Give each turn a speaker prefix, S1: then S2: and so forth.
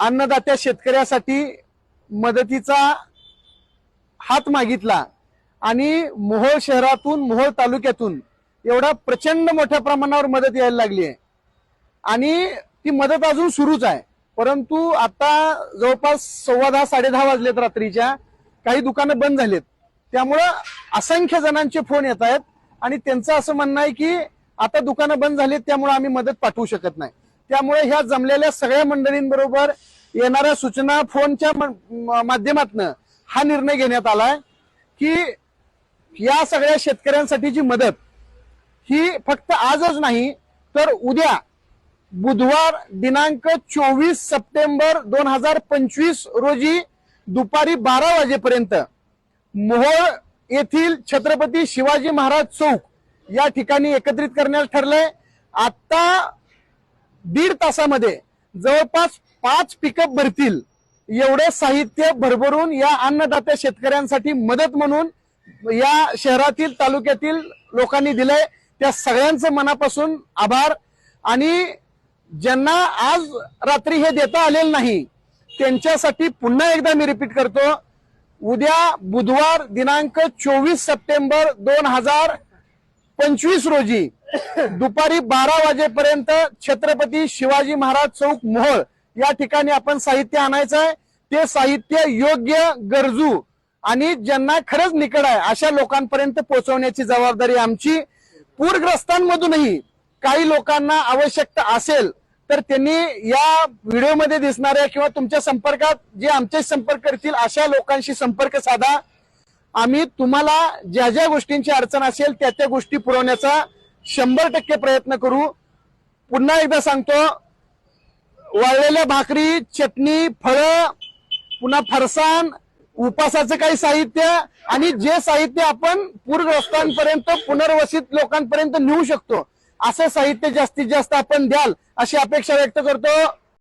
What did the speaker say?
S1: अन्नदात्या शेतकऱ्यासाठी मदतीचा हात मागितला. आणि मोहोळ शहरातून मोहोळ तालुक्यातून एवढा प्रचंड मोठ्या प्रमाणावर मदत यायला लागली आहे. आणि ती मदत अजून सुरूच आहे. परंतु आता जवळपास सव्वा दहा साडे दहा वाजलेत रात्रीच्या. काही दुकानं बंद झालेत. त्यामुळं असंख्य जणांचे फोन येत आहेत. आणि त्यांचं असं म्हणणं आहे की आता दुकानं बंद झालीत त्यामुळे आम्ही मदत पाठवू शकत नाही. त्यामुळे ह्या जमलेल्या सगळ्या मंडळींबरोबर येणाऱ्या सूचना फोनच्या माध्यमातून हा निर्णय घेण्यात आलाय की या सगळ्या शेतकऱ्यांसाठीची मदत ही फक्त आजच नाही तर उद्या बुधवार दिनांक चोवीस सप्टेंबर दोन हजार पंचवीस रोजी दुपारी बारा वाजेपर्यंत मोहोळ येथील छत्रपती शिवाजी महाराज चौक या ठिकाणी एकत्रित करण्यास ठरलंय. आता दीड तासामध्ये जवळपास पाच पिकअप भरतील. एवढं साहित्य भरभरून या अन्नदात्या शेतकऱ्यांसाठी मदत म्हणून या शहरातील तालुक्यातील लोकांनी दिलंय. त्या सगळ्यांचं मनापासून आभार. आणि ज्यांना आज रात्री हे देता आलेलं नाही त्यांच्यासाठी पुन्हा एकदा मी रिपीट करतो. उद्या बुधवार दिनांक चोवीस सप्टेंबर दोन हजार पंचवीस रोजी दुपारी बारा वाजेपर्यंत छत्रपती शिवाजी महाराज चौक मोहोळ या ठिकाणी आपण साहित्य आणायचं आहे. ते साहित्य योग्य गरजू आणि ज्यांना खरंच निकड आहे अशा लोकांपर्यंत पोहोचवण्याची जबाबदारी आमची. पूरग्रस्तांमधूनही काही लोकांना आवश्यकता असेल तर त्यांनी या व्हिडिओमध्ये दिसणाऱ्या किंवा तुमच्या संपर्कात जे आमचे संपर्क करतील अशा लोकांशी संपर्क साधा. आम्ही तुम्हाला ज्या ज्या गोष्टींची अडचण असेल त्या त्या गोष्टी पुरवण्याचा शंभर टक्के प्रयत्न करू. पुन्हा एकदा सांगतो वाळलेल्या भाकरी चटणी फळं पुन्हा फरसाण उपासाचं काही साहित्य आणि जे साहित्य आपण पूरग्रस्तांपर्यंत पुनर्वसित लोकांपर्यंत नेऊ शकतो असं साहित्य जास्तीत जास्त आपण द्याल अशी अपेक्षा व्यक्त करतो.